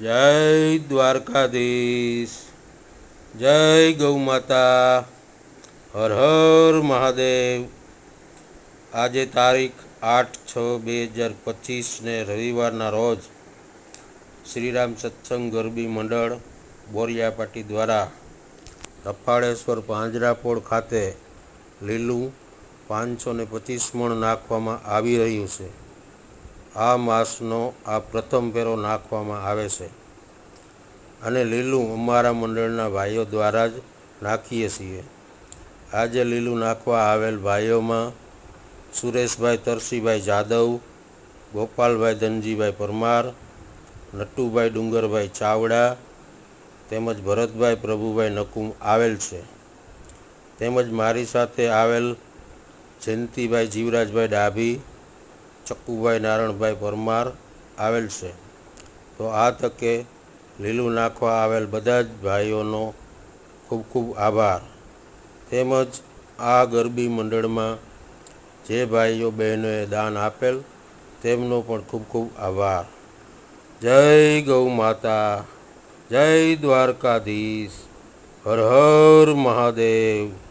જય દ્વારકાધીશ, જય ગૌ માતા, હર હર મહાદેવ. આજે તારીખ આઠ છ બે હજાર પચીસને રવિવારના રોજ શ્રીરામ સત્સંગ ગરબી મંડળ બોરિયાપાટી દ્વારા રફાળેશ્વર પાંજરાપોળ ખાતે લીલું પાંચસો ને પચીસ મણ નાખવામાં આવી રહ્યું છે. આ માસનો આ પ્રથમ ફેરો નાખવામાં આવે છે. અને લીલું અમારા મંડળના ભાઈઓ દ્વારા જ નાખીએ છીએ. આજે લીલું નાખવા આવેલ ભાઈઓમાં સુરેશભાઈ તરસીભાઈ જાદવ, ગોપાલભાઈ ધનજીભાઈ પરમાર, નટુભાઈ ડુંગરભાઈ ચાવડા તેમજ ભરતભાઈ પ્રભુભાઈ નકુમ આવેલ છે. તેમજ મારી સાથે આવેલ જયંતિભાઈ જીવરાજભાઈ ડાભી ચક્કુભાઈ નારણભાઈ પરમાર આવેલ છે. તો આ તકે લીલું નાખવા આવેલ બધા જ ભાઈઓનો ખૂબ ખૂબ આભાર. તેમજ આ ગરબી મંડળમાં જે ભાઈઓ બહેનોએ દાન આપેલ તેમનો પણ ખૂબ ખૂબ આભાર. જય ગૌ માતા, જય દ્વારકાધીશ, હર હર મહાદેવ.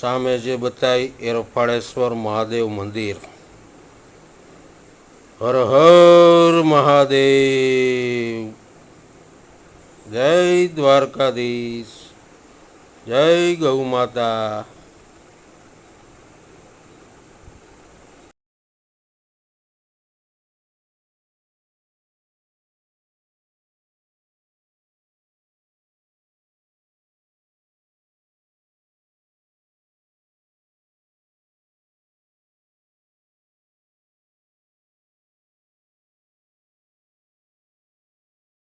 સામે જે બતાવી એ રફાળેશ્વર મહાદેવ મંદિર. હર હર મહાદેવ. જય દ્વારકાધીશ. જય ગૌ માતા.